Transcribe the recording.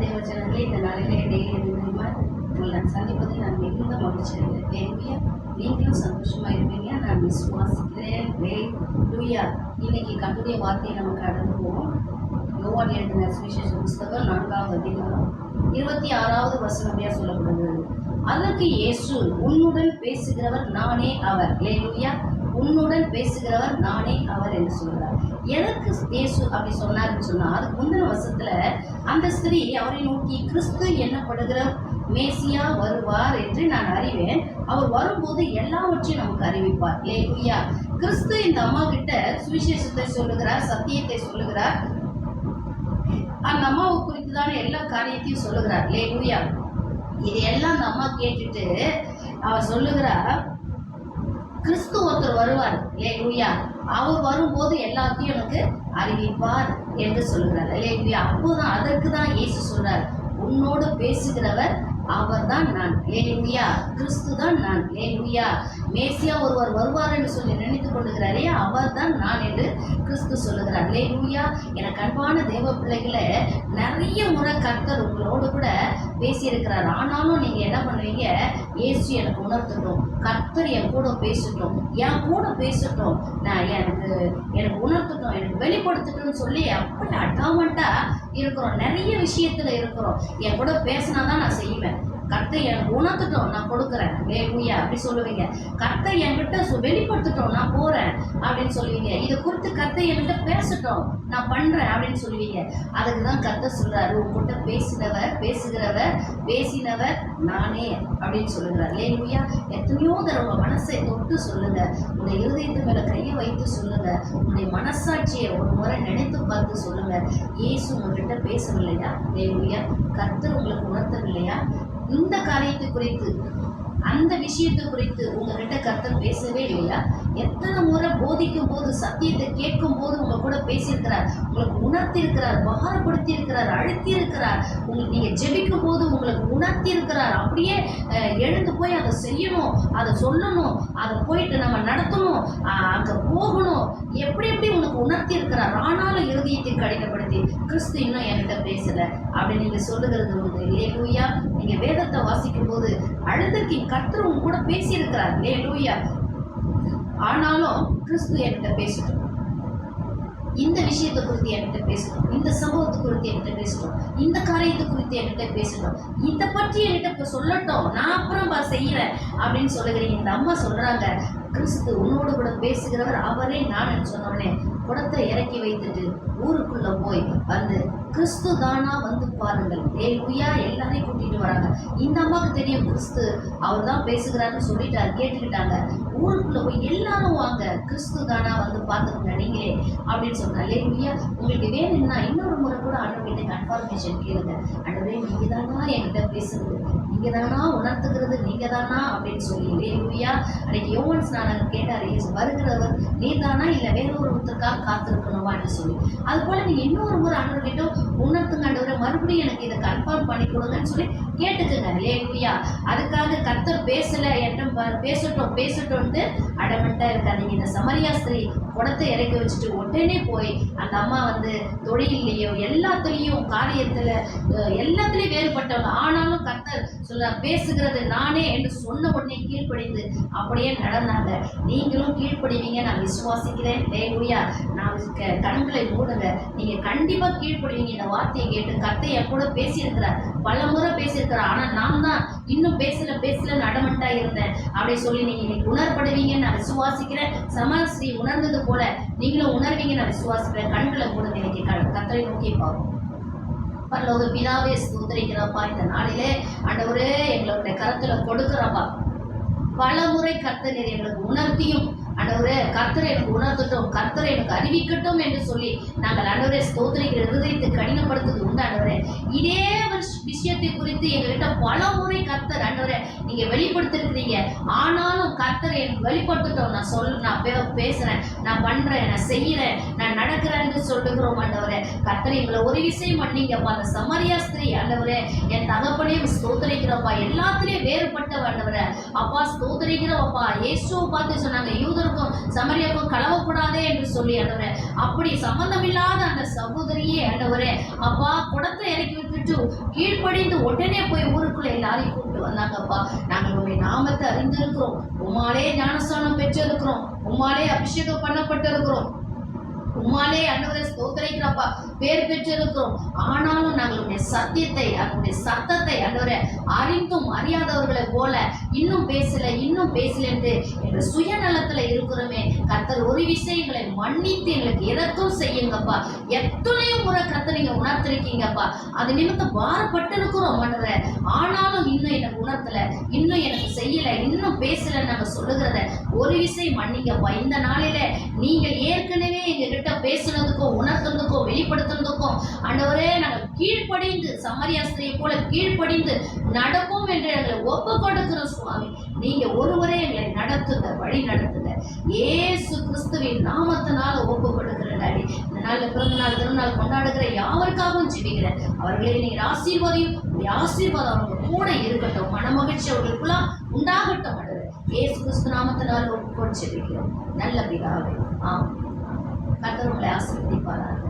தெரியுமா உங்களை நான் சந்திப்பதில் நான் மிகுந்த மகிழ்ச்சி அடைகிறேன் தேவையா நீங்களும் சந்தோஷமாக இருப்பீங்க. நான் விசுவாசிக்கிறேன். லூயா இன்னைக்கு கட்டுடைய வார்த்தையை நம்ம கடந்து போவோம். யோவான் எழுதின சுவிசேஷ புஸ்தகம் நான்காவது அதிகாரம். இருபத்தி ஆறாவது வசனமையாக சொல்லப்படுகிறது. அதற்கு இயேசு உன்னுடன் பேசுகிறவர் நானே அவர். லேலுயா உன்னுடன் பேசுகிறவர் நானே அவர் என்று சொல்கிறார். எதற்கு இயேசு அப்படி சொன்னார்னு சொன்னால் அதுக்கு முந்தின வருஷத்துல அந்த ஸ்திரீ அவரை நோக்கி கிறிஸ்து என்னப்படுகிற மேசியா வருவார் என்று நான் அறிவேன். அவர் வரும்போது எல்லாவற்றையும் நமக்கு அறிவிப்பார். லேலுயா கிறிஸ்து இந்த அம்மா கிட்ட சுவிசேஷத்தை சொல்லுகிறார் சத்தியத்தை சொல்லுகிறார். அந்த அம்மாவை குறித்து தானே எல்லா காரியத்தையும் சொல்லுகிறார். லேலுயா இது எல்லாம் அந்த அம்மா கேட்டுட்டு அவர் சொல்லுகிறார் கிறிஸ்து ஒருத்தர் வருவார். லேலுயா அவர் வரும்போது எல்லாத்தையும் எனக்கு அறிவிப்பார் என்று சொல்லுகிறார் லேலுயா அப்போதான் அதற்கு தான் இயேசு சொல்றார். உன்னோடு பேசுகிறவர் அவர் தான் நான். லேலுயா கிறிஸ்து தான் நான். லேலுயா மேசியா ஒருவர் வருவார் என்று சொல்லி நினைத்து கொண்டிருக்கிறாரே அவர்தான் நான் என்று கிறிஸ்து சொல்லுகிறார். லேலுயா எனக்கு அன்பான தேவ பிள்ளைகளை நிறைய முறை கர்த்தர் உங்களோடு கூட பேசியிருக்கிறார். ஆனாலும் நீங்கள் என்ன பண்ணுவீங்க? ஏசு எனக்கு உணர்த்தட்டும். கர்த்தர் என் கூட பேசட்டும். என் கூட பேசட்டும். நான் எனக்கு எனக்கு உணர்த்தட்டும். எனக்கு வெளிப்படுத்தட்டும்னு சொல்லி அப்படி அட்டாமட்டா இருக்கிறோம். நிறைய விஷயத்தில் இருக்கிறோம். என் கூட பேசினாதான் நான் செய்வேன். கர்த்தை எனக்கு உணர்த்துட்டோம் நான் கொடுக்குறேன். லேலுயா அப்படி சொல்லுவீங்க. கர்த்தை என்கிட்ட சொ- வெளிப்படுத்தட்டும் நான் போகிறேன் அப்படின்னு சொல்லுவீங்க. இதை குறித்து கர்த்தை என்கிட்ட பேசட்டும் நான் பண்ணுறேன் அப்படின்னு சொல்லுவீங்க. அதுக்கு தான் கர்த்தர் சொல்கிறாரு உங்ககிட்ட பேசினவர் பேசுகிறவர் பேசினவர் நானே அப்படின்னு சொல்லுகிறார். லேலுயா எத்தனையோ தடவை மனசை தொட்டு சொல்லுங்க. உன்னை இருதயத்து மேல கையை வைத்து சொல்லுங்க. உங்களுடைய மனசாட்சியை ஒரு முறை நினைத்து பார்த்து சொல்லுங்க. இயேசு உங்ககிட்ட பேசவில்லையா? லேலுயா கர்த்தர் உங்களுக்கு உணர்த்தவில்லையா? இந்த காரியத்தை குறித்து அந்த விஷயத்தை குறித்து உங்ககிட்ட கர்த்தர் பேசவே இல்லையா? எத்தனை முறை போதிக்கும் போது சத்தியத்தை கேட்கும் போது உங்க கூட பேசியிருக்கிறார். உங்களுக்கு உணர்த்தியிருக்கிறார் பகாரப்படுத்தி இருக்கிறார் அழுத்தி இருக்கிறார் உங்களுக்கு நீங்க ஜெபிக்கும் போது உங்களுக்கு உணர்த்தி இருக்கிறார் அப்படியே எழுந்து போய் அதை செய்யணும் அதை சொல்லணும் அதை போயிட்டு நம்ம நடத்தணும் அங்கே அங்க போகணும். எப்படி எப்படி உணர்த்தி இருக்கிறார் ஆனாலும் இருதயத்தை கடினப்படுத்தி கிறிஸ்து இன்னும் என்கிட்ட பேசல அப்படின்னு நீங்க சொல்லுகிறது உண்டு. லேலூயா நீங்க வேதத்தை வாசிக்கும் போது அழுதுக்கு கர்த்தர் கூட பேசியிருக்கிறார். லேலூயா ஆனாலும் கிறிஸ்து என்கிட்ட பேசட்டும். இந்த விஷயத்தை குறித்து என்கிட்ட பேசணும் இந்த சம்பவத்தை குறித்து என்கிட்ட பேசணும் இந்த காரியத்தை குறித்து என்கிட்ட பேசணும் இதை பற்றி என்கிட்ட இப்போ சொல்லட்டும். நான் அப்புறம் பா செய்யறேன் அப்படின்னு சொல்லுகிறீங்க இந்த அம்மா சொல்றாங்க. கிறிஸ்து உன்னோடு கூட பேசுகிறவர் அவரே நான் சொன்னோடனே குடத்தை இறக்கி வைத்துட்டு ஊருக்குள்ள போய் வந்து கிறிஸ்து தானா வந்து பாருங்கள். ஏலுயா எல்லாரையும் கூட்டிட்டு வராங்க. இந்த அம்மாவுக்கு தெரியும் கிறிஸ்து. அவர் தான் பேசுகிறாருன்னு சொல்லிட்டாரு கேட்டுக்கிட்டாங்க. ஊருக்குள்ள போய் எல்லாரும் வாங்க கிறிஸ்து தானா வந்து பார்த்துக்கோங்க நீங்களே அப்படின்னு சொன்னாலே இல்லையா உங்களுக்கு வேணும்னா இன்னொரு முறை கூட ஆண்டவர்கிட்ட கன்ஃபர்மேஷன் கேளுங்க. ஆண்டவரே நீங்க தானா என்கிட்ட பேசுறது? நீங்க தானா உணர்த்துக்கிறது? நீங்க தானா? அப்படின்னு சொல்லி இல்லையா அன்னைக்கு யோவன்ஸ் நான் கேட்டார் வருகிறவர் நீ தானா இல்லை வேற ஒருத்தருக்காக காத்திருக்கணுமான்னு சொல்லி. அது போல நீங்க இன்னொரு முறை ஆண்டவர்கிட்ட உணர்த்துங்க ஆண்டவரை மறுபடியும் எனக்கு இதை கன்ஃபார்ம் பண்ணி கொடுங்கன்னு சொல்லி கேட்டுக்குங்க லேலுயா அதுக்காக கர்த்தர் பேசல என்றும் பேசட்டும் பேசட்டும்ட்டு அடமெண்டா இருக்காதீங்க. இந்த சமரியா ஸ்திரீ குடத்தை இறக்கி வச்சுட்டு உடனே போய் அந்த அம்மா வந்து தொழிலையோ எல்லாத்துலேயும் காரியத்தில் எல்லாத்துலேயும் வேறுபட்டவங்க. ஆனாலும் கர்த்தர் சொல்ல பேசுகிறது நானே என்று சொன்ன உடனே கீழ்ப்படிந்து அப்படியே நடந்தாங்க. நீங்களும் கீழ்ப்படிவீங்க நான் விசுவாசிக்கிறேன். லேலுயா நான் க- கண்களை மூடுங்க. நீங்கள் கண்டிப்பாக கீழ்ப்படுவீங்க. இந்த வார்த்தையை கேட்டு கர்த்தர் என் கூட பேசியிருக்கிறார். பல முறை பேசியிருக்கிறார். ஆனா நான் தான் இன்னும் பேசல பேசல நடமட்டா இருந்தேன். அப்படி சொல்லி நீங்க இன்னைக்கு உணர்படுவீங்கன்னு நான் விசுவாசிக்கிறேன். சமஸ்ரீ உணர்ந்தது போல நீங்களும் உணர்வீங்க நான் விசுவாசிக்கிறேன். கண்களை கூட இன்னைக்கு க- நோக்கி பார்ப்போம். பரலோக பிதாவே ஸ்தோத்திரிக்கிறப்பா இந்த நாளிலே ஆண்டவரே எங்களுடைய கருத்துல கொடுக்குறப்பா. பல முறை கர்த்தர் எங்களுக்கு உணர்த்தியும் ஆண்டவரே கர்த்தரை எனக்கு உணர்த்தட்டும் கர்த்தரை எனக்கு அறிவிக்கட்டும் என்று சொல்லி நாங்கள் ஆண்டவரே ஸ்தோத்திரிக்கிற ஹிருதயத்தை கடினப்படுத்துவது உண்டு ஆண்டவரே இதே விஷயத்தை குறித்து எங்ககிட்ட பல முறை கர்த்தர் ஆண்டவரே நீங்க வெளிப்படுத்திருக்கிறீங்க. ஆனாலும் கர்த்தரை எனக்கு வெளிப்படுத்தட்டும். நான் சொல் நான் பே- பேசுறேன் நான் பண்றேன் நான் செய்யறேன் நான் நடக்கிறேன்னு சொல்லுகிறோம் ஆண்டவரே கர்த்தரை எங்களை ஒரு விஷயம் பண்ணீங்கப்பா அந்த சமரியா ஸ்திரீ ஆண்டவரே என் தகப்பனையும் ஸ்தோத்தரிக்கிறப்பா எல்லாத்துலேயும் வேறுபட்ட ஆண்டவரே அப்பா ஸ்தோத்தரிக்கிறோம்ப்பா. இயேசுவை பார்த்து சொன்னாங்க சகோதரருக்கும் சமரியாவுக்கும் கலவக்கூடாதே என்று சொல்லி ஆண்டவரே அப்படி சம்பந்தமில்லாத அந்த சகோதரியே ஆண்டவரே அப்பா குடத்தை இறக்கி விட்டுட்டு கீழ்ப்படிந்து உடனே போய் ஊருக்குள்ள எல்லாரையும் கூப்பிட்டு வந்தாங்கப்பா. நாங்கள் உண்மை நாமத்தை அறிந்திருக்கிறோம். உமாலே ஞானஸ்தானம் பெற்றிருக்கிறோம். உமாலே அபிஷேகம் பண்ணப்பட்டிருக்கிறோம். உம்மாலே ஆண்டவரை ஸ்தோத்தரிக்கிறப்பா பேர் பெற்றிருக்கிறோம். ஆனாலும் நாங்கள் உடைய சத்தியத்தை அவருடைய சத்தத்தை ஆண்டவரை அறிந்தும் அறியாதவர்களை போல இன்னும் பேசல இன்னும் பேசல என்று எங்கள் சுயநலத்துல இருக்கிறோமே. கர்த்தர் ஒரு விஷயங்களை மன்னித்து எங்களுக்கு எதற்கும் செய்யுங்கப்பா. எத்தனையோ முறை கர்த்தர் நீங்க உணர்த்திருக்கீங்கப்பா அது நிமித்தம் பாரப்பட்டு இருக்கிறோம் மன்னரை. ஆனாலும் இன்னும் எனக்கு உணர்த்தல இன்னும் எனக்கு செய்யல இன்னும் பேசல நாங்க சொல்லுகிறத ஒரு விஷயம் மன்னிங்கப்பா. இந்த நாளில நீங்கள் ஏற்கனவே எங்ககிட்ட பேசுனதுக்கும் உணர்த்துறதுக்கும் வெளிப்படுத்துறதுக்கும் ஆண்டவரே நாங்கள் கீழ்ப்படிந்து சமரியாஸ்திரியை போல கீழ்ப்படிந்து நடப்போம் என்று எங்களை ஒப்பு கொடுக்கிறோம் சுவாமி. நீங்க ஒருவரே எங்களை நடத்துங்க வழி நடத்துங்க. ஏசு கிறிஸ்துவின் நாமத்தினால ஒப்பு கொடுக்கிற டாடி இந்த நாளில் பிறந்த நாள் திருநாள் கொண்டாடுகிற யாவருக்காகவும் ஜெபிக்கிறேன். அவர்களை நீங்கள் ஆசீர்வாதையும் ஆசீர்வாதம் அவங்க கூட இருக்கட்டும். மனமகிழ்ச்சி அவர்களுக்குலாம் உண்டாகட்டும் ஏசு கிறிஸ்து நாமத்தினால் ஒப்பு கொடுத்து நல்ல பிதாவே. ஆம் கர்த்தர் ஆசீர்வதிப்பாராக